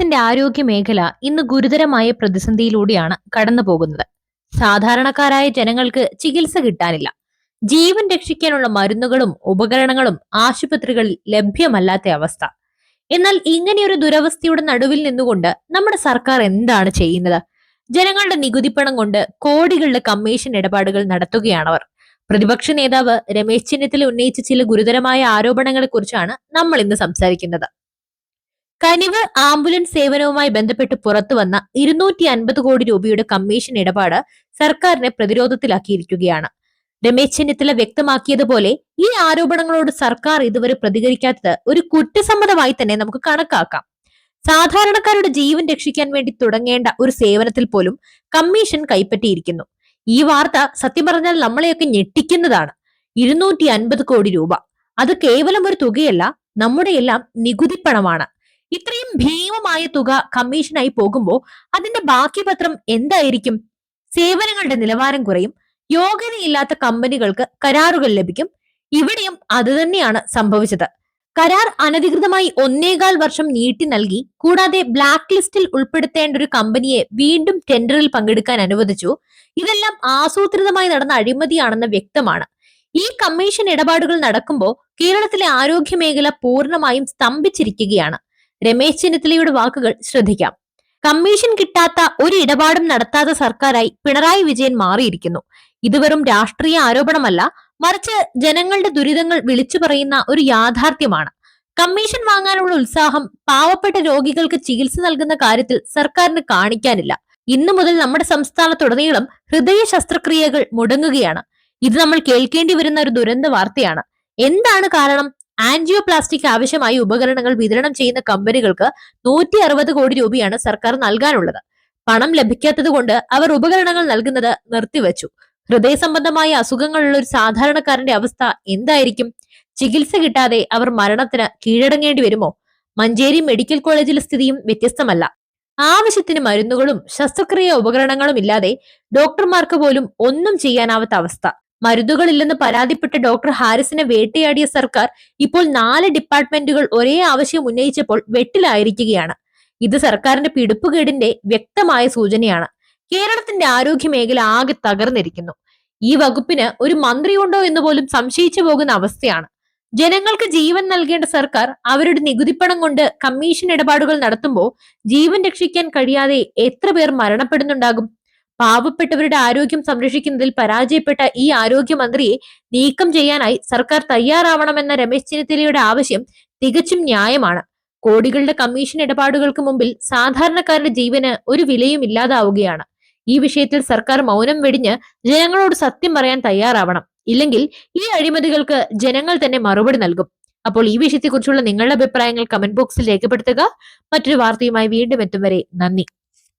കേരളത്തിന്റെ ആരോഗ്യ മേഖല ഇന്ന് ഗുരുതരമായ പ്രതിസന്ധിയിലൂടെയാണ് കടന്നു പോകുന്നത്. സാധാരണക്കാരായ ജനങ്ങൾക്ക് ചികിത്സ കിട്ടാനില്ല. ജീവൻ രക്ഷിക്കാനുള്ള മരുന്നുകളും ഉപകരണങ്ങളും ആശുപത്രികളിൽ ലഭ്യമല്ലാത്ത അവസ്ഥ. എന്നാൽ ഇങ്ങനെയൊരു ദുരവസ്ഥയുടെ നടുവിൽ നിന്നുകൊണ്ട് നമ്മുടെ സർക്കാർ എന്താണ് ചെയ്യുന്നത്? ജനങ്ങളുടെ നികുതിപ്പണം കൊണ്ട് കോടികളുടെ കമ്മീഷൻ ഇടപാടുകൾ നടത്തുകയാണവർ. പ്രതിപക്ഷ നേതാവ് രമേശ് ചെന്നിത്തല ഉന്നയിച്ച ചില ഗുരുതരമായ ആരോപണങ്ങളെ കുറിച്ചാണ് നമ്മൾ ഇന്ന് സംസാരിക്കുന്നത്. കനിവ് ആംബുലൻസ് സേവനവുമായി ബന്ധപ്പെട്ട് പുറത്തുവന്ന ഇരുന്നൂറ്റി അൻപത് കോടി രൂപയുടെ കമ്മീഷൻ ഇടപാട് സർക്കാരിനെ പ്രതിരോധത്തിലാക്കിയിരിക്കുകയാണ്. രമേശ് ചെന്നിത്തല വ്യക്തമാക്കിയതുപോലെ ഈ ആരോപണങ്ങളോട് സർക്കാർ ഇതുവരെ പ്രതികരിക്കാത്തത് ഒരു കുറ്റസമ്മതമായി തന്നെ നമുക്ക് കണക്കാക്കാം. സാധാരണക്കാരുടെ ജീവൻ രക്ഷിക്കാൻ വേണ്ടി തുടങ്ങേണ്ട ഒരു സേവനത്തിൽ പോലും കമ്മീഷൻ കൈപ്പറ്റിയിരിക്കുന്നു. ഈ വാർത്ത സത്യം പറഞ്ഞാൽ നമ്മളെയൊക്കെ ഞെട്ടിക്കുന്നതാണ്. ഇരുന്നൂറ്റി അൻപത് കോടി രൂപ. അത് കേവലം ഒരു തുകയല്ല നമ്മുടെ എല്ലാം നികുതിപ്പണമാണ്. ഇത്രയും ഭീമമായ തുക കമ്മീഷനായി പോകുമ്പോൾ അതിന്റെ ബാക്കി പത്രം എന്തായിരിക്കും? സേവനങ്ങളുടെ നിലവാരം കുറയും. യോഗ്യതയില്ലാത്ത കമ്പനികൾക്ക് കരാറുകൾ ലഭിക്കും. ഇവിടെയും അതുതന്നെയാണ് സംഭവിച്ചത്. കരാർ അനധികൃതമായി ഒന്നേകാൽ വർഷം നീട്ടി നൽകി കൂടാതെ ബ്ലാക്ക് ലിസ്റ്റിൽ ഉൾപ്പെടുത്തേണ്ട ഒരു കമ്പനിയെ വീണ്ടും ടെൻഡറിൽ പങ്കെടുക്കാൻ അനുവദിച്ചു. ഇതെല്ലാം ആസൂത്രിതമായി നടന്ന അഴിമതിയാണെന്ന് വ്യക്തമാണ്. ഈ കമ്മീഷൻ ഇടപാടുകൾ നടക്കുമ്പോൾ കേരളത്തിലെ ആരോഗ്യ മേഖല പൂർണമായും സ്തംഭിച്ചിരിക്കുകയാണ്. രമേശ് ചെന്നിത്തലയുടെ വാക്കുകൾ ശ്രദ്ധിക്കാം. കമ്മീഷൻ കിട്ടാത്ത ഒരു ഇടപാടും നടത്താത്ത സർക്കാരായി പിണറായി വിജയൻ മാറിയിരിക്കുന്നു. ഇത് വെറും രാഷ്ട്രീയ ആരോപണമല്ല മറിച്ച് ജനങ്ങളുടെ ദുരിതങ്ങൾ വിളിച്ചു പറയുന്ന ഒരു യാഥാർത്ഥ്യമാണ്. കമ്മീഷൻ വാങ്ങാനുള്ള ഉത്സാഹം പാവപ്പെട്ട രോഗികൾക്ക് ചികിത്സ നൽകുന്ന കാര്യത്തിൽ സർക്കാരിന് കാണിക്കാനില്ല. ഇന്നു മുതൽ നമ്മുടെ സംസ്ഥാനത്തുടനീളം ഹൃദയ ശസ്ത്രക്രിയകൾ മുടങ്ങുകയാണ്. ഇത് നമ്മൾ കേൾക്കേണ്ടി വരുന്ന ഒരു ദുരന്ത വാർത്തയാണ്. എന്താണ് കാരണം? ആൻജിയോപ്ലാസ്റ്റിക് ആവശ്യമായി ഉപകരണങ്ങൾ വിതരണം ചെയ്യുന്ന കമ്പനികൾക്ക് നൂറ്റി അറുപത് കോടി രൂപയാണ് സർക്കാർ നൽകാനുള്ളത്. പണം ലഭിക്കാത്തത് കൊണ്ട് അവർ ഉപകരണങ്ങൾ നൽകുന്നത് നിർത്തിവെച്ചു. ഹൃദയ സംബന്ധമായ അസുഖങ്ങളുള്ള ഒരു സാധാരണക്കാരന്റെ അവസ്ഥ എന്തായിരിക്കും? ചികിത്സ കിട്ടാതെ അവർ മരണത്തിന് കീഴടങ്ങേണ്ടി വരുമോ? മഞ്ചേരി മെഡിക്കൽ കോളേജിലെ സ്ഥിതിയും വ്യത്യസ്തമല്ല. ആവശ്യത്തിന് മരുന്നുകളും ശസ്ത്രക്രിയ ഉപകരണങ്ങളും ഇല്ലാതെ ഡോക്ടർമാർക്ക് പോലും ഒന്നും ചെയ്യാനാവാത്ത അവസ്ഥ. മരുന്നുകളില്ലെന്ന് പരാതിപ്പെട്ട ഡോക്ടർ ഹാരിസിനെ വേട്ടയാടിയ സർക്കാർ ഇപ്പോൾ നാല് ഡിപ്പാർട്ട്മെന്റുകൾ ഒരേ ആവശ്യം ഉന്നയിച്ചപ്പോൾ വെട്ടിലായിരിക്കുകയാണ്. ഇത് സർക്കാരിന്റെ പിടിപ്പുകേടിന്റെ വ്യക്തമായ സൂചനയാണ്. കേരളത്തിന്റെ ആരോഗ്യ മേഖല ആകെ തകർന്നിരിക്കുന്നു. ഈ വകുപ്പിന് ഒരു മന്ത്രിയുണ്ടോ എന്ന് പോലും സംശയിച്ചു പോകുന്ന അവസ്ഥയാണ്. ജനങ്ങൾക്ക് ജീവൻ നൽകേണ്ട സർക്കാർ അവരുടെ നികുതിപ്പണം കൊണ്ട് കമ്മീഷൻ ഇടപാടുകൾ നടത്തുമ്പോൾ ജീവൻ രക്ഷിക്കാൻ കഴിയാതെ എത്ര പേർ മരണപ്പെടുന്നുണ്ടാകും? പാവപ്പെട്ടവരുടെ ആരോഗ്യം സംരക്ഷിക്കുന്നതിൽ പരാജയപ്പെട്ട ഈ ആരോഗ്യമന്ത്രിയെ നീക്കം ചെയ്യാനായി സർക്കാർ തയ്യാറാവണമെന്ന രമേശ് ചെന്നിത്തലയുടെ ആവശ്യം തികച്ചും ന്യായമാണ്. കോടികളുടെ കമ്മീഷൻ ഇടപാടുകൾക്ക് മുമ്പിൽ സാധാരണക്കാരുടെ ജീവന് ഒരു വിലയും ഇല്ലാതാവുകയാണ്. ഈ വിഷയത്തിൽ സർക്കാർ മൗനം വെടിഞ്ഞ് ജനങ്ങളോട് സത്യം പറയാൻ തയ്യാറാവണം. ഇല്ലെങ്കിൽ ഈ അഴിമതികൾക്ക് ജനങ്ങൾ തന്നെ മറുപടി നൽകും. അപ്പോൾ ഈ വിഷയത്തെക്കുറിച്ചുള്ള നിങ്ങളുടെ അഭിപ്രായങ്ങൾ കമന്റ് ബോക്സിൽ രേഖപ്പെടുത്തുക. മറ്റൊരു വാർത്തയുമായി വീണ്ടും എത്തും വരെ നന്ദി.